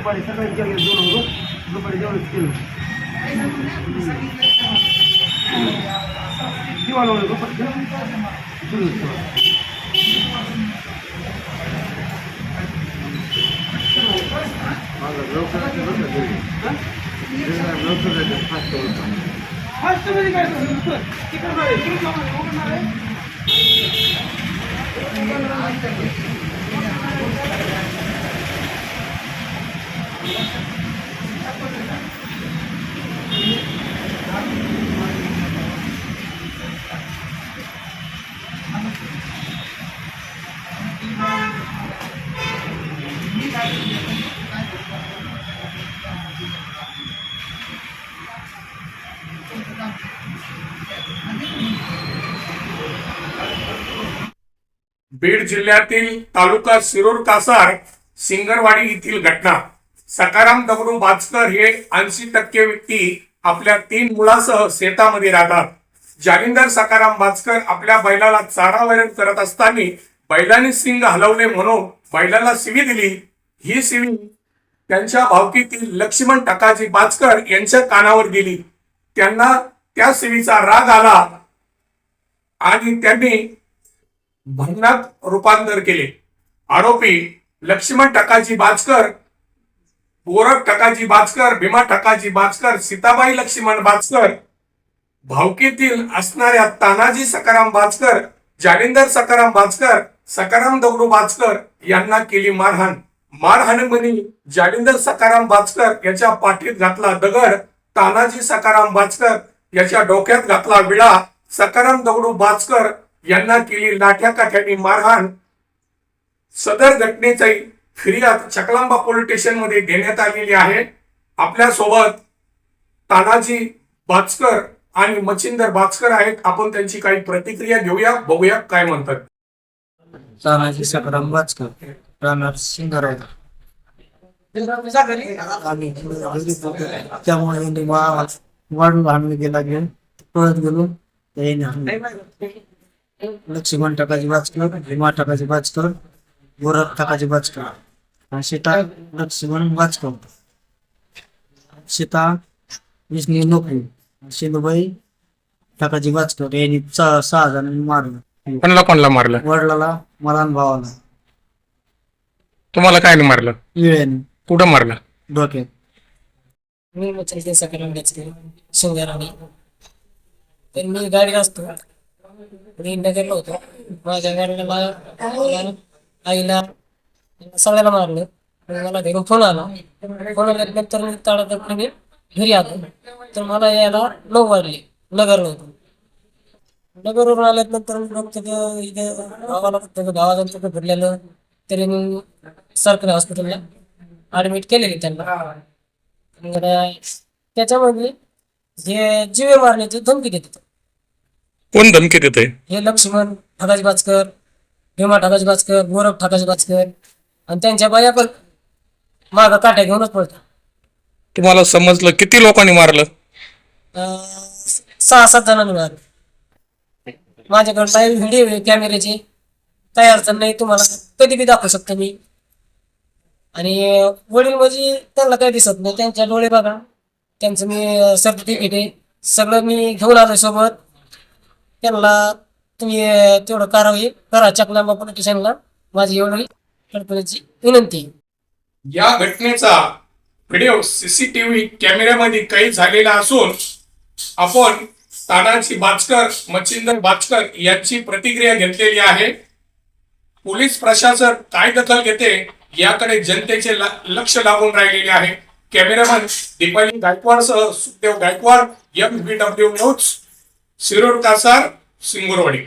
दुपारी सकाळी केलं दोन होतो दुपारी जेवढंच केलं किंवा लावलं दुपारी केलं सुरू फास्ट मध्ये काय तिकडं नाही इकडं जाऊन उघडणार बीड जिल्ह्यातील तालुका सिरूर कासार सिंगरवाडी येथील घटना. सकाराम दगडू बाचकर हे ऐंशी टक्के व्यक्ती आपल्या तीन मुलासह शेतामध्ये राहतात. जालिंदर सकाराम बाचकर आपल्या बैलाला चारा वैरण करत असताना बैलाने सिंग हलवले म्हणून बैलाला शिवी दिली. ही शिवी त्यांच्या भावकीतील लक्ष्मण टकाजी बाचकर यांच्या कानावर गेली. त्यांना त्या शिवीचा राग आला आणि त्यांनी भांडणात रूपांतर केले. आरोपी लक्ष्मण टकाजी बाचकर गोरख टकाजी बाचकर भीमा टकाजी बाचकर सीताबाई लक्ष्मण बाचकर भावकीतील असणाऱ्या तानाजी सकाराम बाचकर जालिंदर सकाराम बाचकर सकाराम दगडू बाचकर यांना केली मारहाण. मारहाणीमध्ये जालिंदर सकाराम बाचकर याच्या पाठीत घातला दगड तानाजी सकाराम बाचकर याच्या डोक्यात घातला विळा सकाराम दगडू बाचकर यांना केली लाठ्या काठ्याने मारहाण. सदर घटनेचाही फिर्याद चकलांबा पोलीस स्टेशनमध्ये देण्यात आलेली आहे. आपल्यासोबत तानाजी बाचकर आणि मच्छिंदर बाचकर आहेत. आपण त्यांची काही प्रतिक्रिया घेऊया बघूया काय म्हणतात. तानाजी सकराम वाचकर राहणार सिंगराव. आम्ही त्यामुळे यांनी वाढून आणून गेला. घेऊन पळत गेलो. लक्ष्मण टाकाजी वाचकर भीमा टाकाजी वाचकर गोरख वाचकर आणि सीता लक्ष्मण वाचकर सीता विष्णू नोकरी. शिलुबाई टाकाजी वाचकर यांनी सहा जणांनी मारलं. कोणाला कोणाला मारलं? वडिलाला मला भावाला. तुम्हाला काय मारलं? वेळेने कुठं मारलं? डोक्यात. मी मग सकाळी तर मी गाडी असतो मी नगरला होतो माझ्या गाडीला मला आईला सगळ्याला मारलं मला घरी फोन आला फोन आल्यानंतर मी ताडातडपणे घरी आलो तर मला यायला नऊ वाजले नगरला होतो नगरवरून आल्यानंतर मी बघतो की इथे गावाला फक्त गावात फिरलेलं तरी मी सरकारी हॉस्पिटलला ऍडमिट केलेली त्यांना त्याच्यामध्ये जे जीवे मारण्याची धमकी देत कोण धमकी देते हे लक्ष्मण ठकाजी बाचकर भीमा ठकाजी बाचकर गोरख ठकाजी बाचकर आणि त्यांच्या बाया पण माग काट्या घेऊनच पळतात. तुम्हाला समजलं किती लोकांनी मारलं? अं, सहा सात जणांनी मारले. माझ्याकडे लाईव्ह व्हिडिओ आहे कॅमेऱ्याचे काही अडचण नाही तुम्हाला कधी बी दाखवू शकतो मी. आणि वडील म्हणजे त्यांना काही दिसत नाही त्यांच्या डोळे बघा. त्यांचं मी सर्टिफिकेट आहे. सगळं मी घेऊन आलो सोबत. त्यांना तुम्ही तेवढं कारवाई करा. चकलांबा पोलीस स्टेशनला माझी एवढी कल्पनेची विनंती या घटनेचा व्हिडिओ सीसीटीव्ही कॅमेऱ्यामध्ये काही झालेला असून आपण तानाजी बाचकर मच्छिंदर बाचकर यांची प्रतिक्रिया घेतलेली आहे. पोलीस प्रशासन काय दखल घेते याकडे जनतेचे ल- लक्ष लागून राहिलेले आहे. Cameraman Deepali गायकवाडसह Sukhdev Gaikwad M B W news Shirod Kasar Singorwadi.